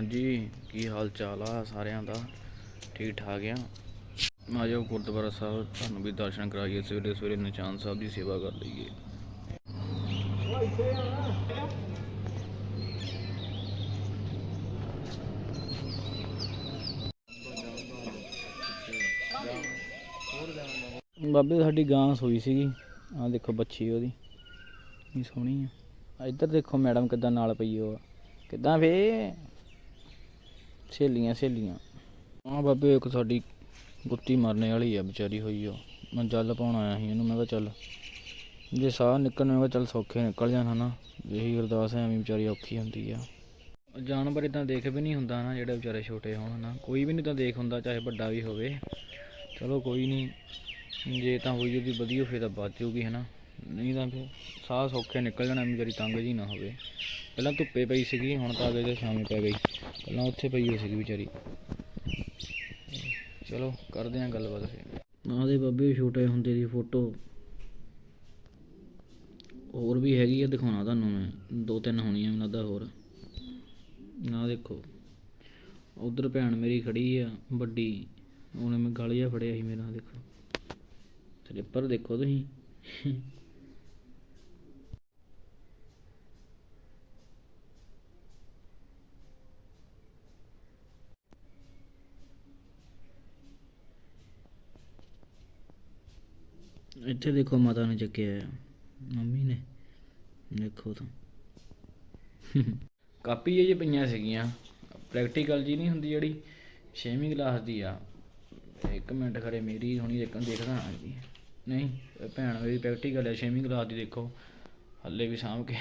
ਹਾਂਜੀ, ਕੀ ਹਾਲ ਚਾਲ ਆ ਸਾਰਿਆਂ ਦਾ? ਠੀਕ ਠਾਕ ਆ ਆਜੋ ਗੁਰਦੁਆਰਾ ਸਾਹਿਬ, ਤੁਹਾਨੂੰ ਵੀ ਦਰਸ਼ਨ ਕਰਾਈਏ ਸਵੇਰੇ ਸਵੇਰੇ ਨਿਸ਼ਾਨ ਸਾਹਿਬ ਦੀ ਸੇਵਾ ਕਰ ਲਈਏ। ਬਾਬੇ, ਸਾਡੀ ਗਾਂ ਸੋਈ ਸੀਗੀ। ਆ ਦੇਖੋ ਬੱਚੀ ਉਹਦੀ। ਕੀ ਸੋਹਣੀ ਆ। ਇੱਧਰ ਦੇਖੋ ਮੈਡਮ ਕਿੱਦਾਂ ਨਾਲ ਪਈ ਉਹ। ਕਿੱਦਾਂ ਫੇ? ਸਹੇਲੀਆਂ ਸਹੇਲੀਆਂ। ਆ ਬਾਬੇ, ਇੱਕ ਸਾਡੀ ਗੁੱਤੀ ਮਰਨੇ ਵਾਲੀ ਆ, ਵਿਚਾਰੀ ਹੋਈ ਉਹ। ਮੈਂ ਜਲ ਪਾਉਣ ਆਇਆ ਸੀ ਇਹਨੂੰ, ਮੈਂ ਕਿਹਾ ਚੱਲ। ਜੇ ਸਾਹ ਨਿਕਲਣ, ਮੈਂ ਕਿਹਾ ਚੱਲ ਸੌਖੇ ਨਿਕਲ ਜਾਣ, ਹਨਾ। ਇਹੀ ਅਰਦਾਸ ਹੈ ਐਵੇਂ ਵਿਚਾਰੀ ਔਖੀ ਹੁੰਦੀ ਆ। ਜਾਨਵਰ ਇਦਾਂ ਦੇਖ ਵੀ ਨਹੀਂ ਹੁੰਦਾ ਨਾ ਜਿਹੜੇ ਵਿਚਾਰੇ ਛੋਟੇ ਹੋਣ ਨਾ ਕੋਈ ਵੀ ਨਹੀਂ ਤਾਂ ਦੇਖ ਹੁੰਦਾ, ਚਾਹੇ ਵੱਡਾ ਵੀ ਹੋਵੇ। ਚਲੋ ਕੋਈ ਨਹੀਂ। ਜੇ ਤਾਂ ਹੋਈ ਉਹਦੀ ਵਧੀਆ, ਫੇਰ ਤਾਂ ਬਚ ਜਾਊਗੀ, ਹਨਾ। ਨਹੀਂ ਤਾਂ ਫਿਰ ਸਾਹ ਸੌਖੇ ਨਿਕਲ ਜਾਣਾ ਵਿਚਾਰੀ ਤੰਗ ਜੀ ਨਾ ਹੋਵੇ। ਪਹਿਲਾਂ ਧੁੱਪੇ ਪਈ ਸੀਗੀ, ਹੁਣ ਤਾਂ ਅਗੇ ਜੇ ਸ਼ਾਮੇ ਪੈ ਗਈ। ਪਹਿਲਾਂ ਉੱਥੇ ਪਈ ਹੋਈ ਸੀਗੀ ਵਿਚਾਰੀ। ਚਲੋ, ਕਰਦੇ ਆਂ ਗੱਲਬਾਤ ਫਿਰ। ਆਹ ਦੇ ਬਾਬੇ, ਛੋਟੇ ਹੁੰਦੇ ਦੀ ਫੋਟੋ। ਹੋਰ ਵੀ ਹੈਗੀ ਆ, ਦਿਖਾਉਣਾ ਤੁਹਾਨੂੰ ਮੈਂ। ਦੋ ਤਿੰਨ ਹੋਣੀਆਂ, ਮੈਨੂੰ ਲੱਗਦਾ ਹੋਰ। ਨਾ ਦੇਖੋ। ਉਧਰ ਭੈਣ ਮੇਰੀ ਖੜੀ ਆ, ਵੱਡੀ। ਉਹਨੇ ਮੈਂ ਗਲ ਜਿਹਾ ਫੜਿਆ ਸੀ ਮੇਰਾ ਦੇਖੋ। ਸਲਿੱਪਰ ਦੇਖੋ ਤੁਸੀਂ। ਇੱਥੇ ਦੇਖੋ ਮਾਤਾ ਨੇ ਚੱਕਿਆ ਆ ਮੰਮੀ ਨੇ। ਦੇਖੋ ਤਾਂ। ਕਾਪੀ ਇਹ ਜੀ ਪਈਆਂ ਸੀਗੀਆਂ। ਪ੍ਰੈਕਟੀਕਲ ਜੀ ਨਹੀਂ ਹੁੰਦੀ ਜਿਹੜੀ 6ਵੀਂ ਕਲਾਸ ਦੀ ਆ। ਇੱਕ ਮਿੰਟ ਖੜੇ ਮੇਰੀ ਹੁਣੀ ਦੇਖਣ, ਦੇਖਦਾ ਹਾਂ ਜੀ। ਨਹੀਂ, ਭੈਣ ਮੇਰੀ ਪ੍ਰੈਕਟੀਕਲ ਹੈ 6ਵੀਂ ਕਲਾਸ ਦੀ ਦੇਖੋ। ਹੱਲੇ ਵੀ ਸਾਂਭ ਕੇ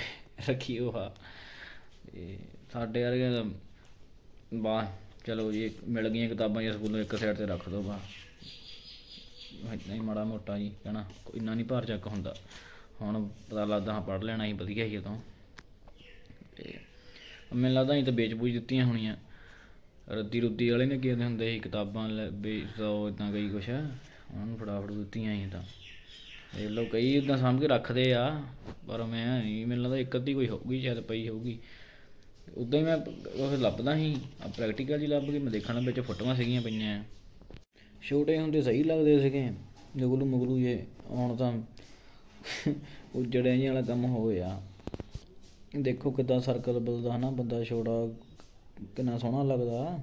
ਰੱਖੀ ਉਹ ਆ। ਤੇ ਸਾਡੇ ਵਰਗੇ ਤਾਂ ਵਾਹ ਚਲੋ ਜੀ ਮਿਲ ਗਈਆਂ ਕਿਤਾਬਾਂ ਜੀ ਸਕੂਲੋਂ ਇੱਕ ਸਾਈਡ ਤੇ ਰੱਖ ਦੋ ਬਾ ਇੰਨਾ ਹੀ ਮਾੜਾ ਮੋਟਾ ਜੀ ਕਹਿਣਾ ਇੰਨਾ ਨਹੀਂ ਭਾਰ ਚੱਕ ਹੁੰਦਾ। ਹੁਣ ਪਤਾ ਲੱਗਦਾ ਹਾਂ ਪੜ੍ਹ ਲੈਣਾ ਸੀ ਵਧੀਆ ਸੀ ਉਦੋਂ। ਤੇ ਮੈਨੂੰ ਲੱਗਦਾ ਅਸੀਂ ਤਾਂ ਵੇਚ ਬੂਚ ਦਿੱਤੀਆਂ ਹੋਣੀਆਂ। ਰੱਦੀ ਰੁੱਦੀ ਵਾਲੇ ਨੇ ਕਹਿੰਦੇ ਹੁੰਦੇ ਸੀ, ਕਿਤਾਬਾਂ ਲੈ ਵੇਚ ਦੋ ਇਦਾਂ ਕਈ ਕੁਛ। ਉਹਨਾਂ ਨੂੰ ਫੜਾ ਦਿੱਤੀਆਂ ਸੀ ਤਾਂ। ਇਹ ਲੋਕ ਕਈ ਇਦਾਂ ਸਾਂਭ ਕੇ ਰੱਖਦੇ ਆ, ਪਰ ਮੈਂ ਨਹੀਂ, ਮੈਨੂੰ ਲੱਗਦਾ ਇੱਕ ਅੱਧੀ ਕੋਈ ਹੋਊਗੀ, ਸ਼ਾਇਦ ਪਈ ਹੋਊਗੀ। ਉਦਾਂ ਹੀ ਮੈਂ ਉਹ ਲੱਭਦਾ ਸੀ। ਆ ਪ੍ਰੈਕਟੀਕਲ ਜੀ ਲੱਭ ਕੇ ਮੈਂ ਦੇਖਣਾ ਵਿੱਚ ਫੋਟੋਆਂ ਸੀਗੀਆਂ ਪਈਆਂ। ਛੋਟੇ ਹੁੰਦੇ ਸਹੀ ਲੱਗਦੇ ਸੀਗੇ। ਜਗਲੂ ਮਗਲੂ ਜੇ ਹੁਣ ਤਾਂ ਉਜੜਿਆਂ ਜਿਹੇ ਵਾਲਾ ਕੰਮ ਹੋ ਗਿਆ। ਦੇਖੋ ਕਿਦਾਂ ਸਰਕਲ ਬਦਲਦਾ ਹਨਾ, ਬੰਦਾ ਛੋਟਾ ਕਿੰਨਾ ਸੋਹਣਾ ਲੱਗਦਾ।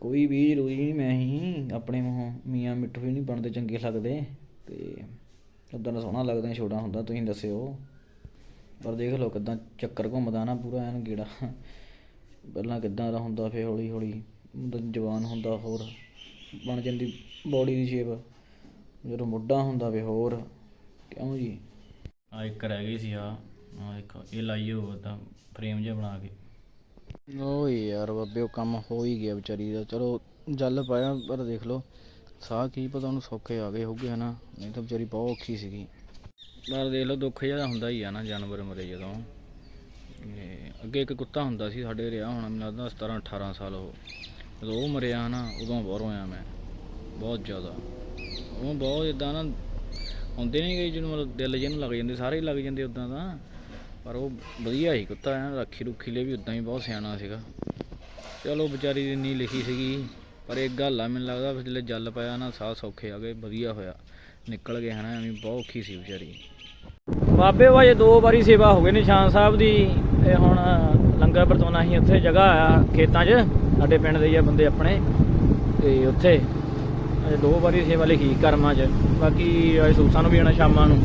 ਕੋਈ ਵੀ ਜ਼ਰੂਰੀ ਨਹੀਂ ਮੈਂ ਹੀ, ਆਪਣੇ ਮੂੰਹੋਂ ਮੀਆਂ ਮਿੱਠੂ ਵੀ ਨਹੀਂ ਬਣਦੇ ਚੰਗੇ ਲੱਗਦੇ। ਤੇ ਉਦਾਂ ਦਾ ਸੋਹਣਾ ਲੱਗਦਾ ਛੋਟਾ ਹੁੰਦਾ, ਤੁਸੀਂ ਦੱਸਿਓ। ਪਰ ਦੇਖ ਲਓ ਕਿਦਾਂ ਚੱਕਰ ਘੁੰਮਦਾ ਨਾ ਪੂਰਾ ਐਨ ਗੇੜਾ। ਪਹਿਲਾਂ ਕਿਦਾਂ ਦਾ ਹੁੰਦਾ ਫੇ ਹੌਲੀ ਹੌਲੀ ਜਵਾਨ ਹੁੰਦਾ ਹੋਰ। ਬਣ ਜਾਂਦੀ ਬੋਡੀ ਦੀ ਸ਼ੇਪ ਜਦੋਂ ਮੁੱਢਾ ਹੁੰਦਾ ਵੇ ਹੋਰ ਕਿਉਂ ਜੀ? ਆ ਇੱਕ ਰਹਿ ਗਈ ਸੀ ਆ ਆ ਦੇਖੋ ਇਹ ਲਾਈ ਹੋ ਤਾਂ ਫਰੇਮ ਜਿਹਾ ਬਣਾ ਕੇ। ਓਏ ਯਾਰ ਬੱਬੇ ਉਹ ਕੰਮ ਹੋ ਹੀ ਗਿਆ ਵਿਚਾਰੀ ਦਾ। ਚਲੋ ਜਲ ਪਾਇਆ ਪਰ ਦੇਖ ਲਓ ਸਾਹ ਕੀ ਪਤਾ ਉਹਨੂੰ ਸੌਖੇ ਆ ਗਏ ਹੋਗੇ ਹਨਾ? ਨਹੀਂ ਤਾਂ ਵਿਚਾਰੀ ਬਹੁਤ ਔਖੀ ਸੀਗੀ। ਪਰ ਦੇਖ ਲਓ ਦੁੱਖ ਜਿਹਾ ਹੁੰਦਾ ਹੀ ਆ ਨਾ ਜਾਨਵਰ ਮਰੇ ਜਦੋਂ। ਅੱਗੇ ਇੱਕ ਕੁੱਤਾ ਹੁੰਦਾ ਸੀ ਸਾਡੇ ਰਿਹਾ ਹੁਣ ਮੈਨੂੰ ਲੱਗਦਾ 17 18 ਸਾਲ ਉਹ। ਜਦੋਂ ਉਹ ਮਰਿਆ ਨਾ, ਉਦੋਂ ਬਹੁਤ ਰੋਇਆ ਮੈਂ। ਬਹੁਤ ਜ਼ਿਆਦਾ। ਉਹ ਬਹੁਤ ਇਦਾਂ ਨਾ ਹੁੰਦੇ ਨਹੀਂ ਗਏ ਜਿਹਨੂੰ ਮਤਲਬ ਦਿਲ ਜਿਹਨੂੰ ਲੱਗ ਜਾਂਦੇ, ਸਾਰੇ ਹੀ ਲੱਗ ਜਾਂਦੇ ਉਦਾਂ ਤਾਂ। ਪਰ ਉਹ ਵਧੀਆ ਹੀ ਕੁੱਤਾ ਹੈ ਰੱਖੀ ਰੁੱਖੀ ਲਈ ਵੀ ਉਦਾਂ ਹੀ ਬਹੁਤ ਸਿਆਣਾ ਸੀਗਾ। ਚਲੋ ਵਿਚਾਰੀ ਦੀ ਨਹੀਂ ਲਿਖੀ ਸੀਗੀ, ਪਰ ਇੱਕ ਗੱਲ ਆ ਮੈਨੂੰ ਲੱਗਦਾ ਵੀ ਜਦੋਂ ਜਲ ਪਾਇਆ ਨਾ, ਸਾਹ ਸੌਖੇ ਆ ਗਏ, ਵਧੀਆ ਹੋਇਆ। ਨਿਕਲ ਗਏ ਹਨਾ, ਐਵੇਂ ਬਹੁਤ ਔਖੀ ਸੀ ਵਿਚਾਰੀ। ਬਾਬੇ ਵਾਜੇ ਦੋ ਵਾਰੀ ਸੇਵਾ ਹੋ ਗਏ ਨਿਸ਼ਾਨ ਸਾਹਿਬ ਦੀ, ਤੇ ਹੁਣ ਲੰਗਰ ਵਰਤਾਉਣਾ ਸੀ ਉੱਥੇ ਜਗ੍ਹਾ ਆ, ਖੇਤਾਂ 'ਚ। ਸਾਡੇ ਪਿੰਡ ਦੇ ਹੀ ਆ ਬੰਦੇ ਆਪਣੇ, ਤੇ ਉੱਥੇ ਅਜੇ ਦੋ ਵਾਰੀ ਸੇਵਾ ਲਿਖੀ ਕਰਮਾਂ 'ਚ, ਬਾਕੀ ਅੱਜ ਸੂਸਾਂ ਨੂੰ ਵੀ ਆਉਣਾ ਸ਼ਾਮਾਂ ਨੂੰ,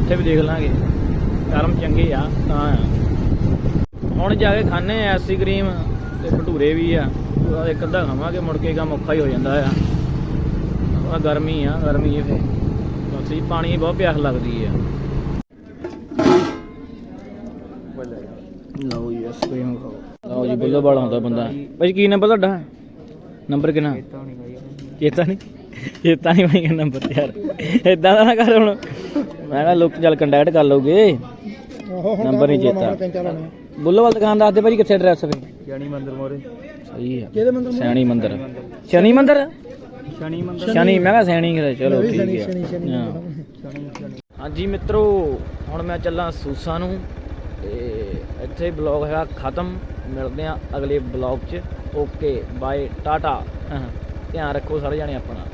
ਉੱਥੇ ਵੀ ਦੇਖ ਲਾਂਗੇ। ਕਰਮ ਚੰਗੇ ਆ, ਤਾਂ ਆ। ਹੁਣ ਜਾ ਕੇ ਖਾਣੇ ਆ ਐਸੀ ਕਰੀਮ ਤੇ ਭਟੂਰੇ ਵੀ ਆ ਇੱਕ ਅੱਧਾ ਖਾਵਾਂਗੇ, ਮੁੜ ਕੇ ਕੰਮ ਔਖਾ ਹੀ ਹੋ ਜਾਂਦਾ ਆ। ਆ ਗਰਮੀ ਆ, ਗਰਮੀ ਇਹ। ਫੇ ਅਸੀਂ ਪਾਣੀ ਬਹੁਤ ਪਿਆਸ ਲੱਗਦੀ ਆ। ਲਓ ਜੀ ਆਈਸਕ੍ਰੀਮ ਖਾਓ ਲਓ ਜੀ ਬੁੱਲਾ ਬਾਲ ਆਉਂਦਾ ਬੰਦਾ। ਭਾਈ ਕੀ ਨੰਬਰ ਤੁਹਾਡਾ? ਨੰਬਰ ਕਿੰਨਾ? ਚੇਤਾ ਨਹੀਂ ਚੇਤਾ ਨਹੀਂ? ਭਾਈ ਨੰਬਰ ਯਾਰ। ਇਦਾਂ ਦਾ ਨਾ ਕਰ ਹੁਣ। ਮੈਂ ਕਿਹਾ ਲੋਕ ਚੱਲ ਕੰਟੈਕਟ ਕਰ ਲਓਗੇ ਨੰਬਰ ਨਹੀਂ ਚੇਤਾ। ਬੁੱਲੋਵਾਲ ਦੁਕਾਨ ਦੱਸ ਦੇ ਭਾਜੀ ਕਿੱਥੇ ਐਡਰੈਸ ਫੇ ਸ਼ਨੀ ਮੰਦਰ ਮੋਰੇ। ਸਹੀ ਆ। ਕਿਹਦੇ ਮੰਦਰ ਸ਼ਨੀ ਮੰਦਰ। ਸ਼ਨੀ ਮੰਦਰ। ਸ਼ਨੀ ਮੈਂ ਕਿਹਾ ਸੈਣੀ ਕਰੇ ਚਲੋ ਠੀਕ ਸ਼ਨੀ ਸ਼ਨੀ ਹਾਂ। ਸ਼ਨੀ ਸ਼ਨੀ। ਹਾਂਜੀ ਮਿੱਤਰੋ ਹੁਣ ਮੈਂ ਚੱਲਾਂ ਸੂਸਾਂ ਨੂੰ। ਤੇ ਇੱਥੇ ਬਲੌਗ ਹੈਗਾ ਖਤਮ। ਮਿਲਦੇ ਆ ਅਗਲੇ ਬਲੌਗ 'ਚ। ਓਕੇ ਬਾਏ ਟਾਟਾ ਧਿਆਨ ਰੱਖੋ ਸਾਰੇ ਜਾਣੇ ਆਪਣਾ।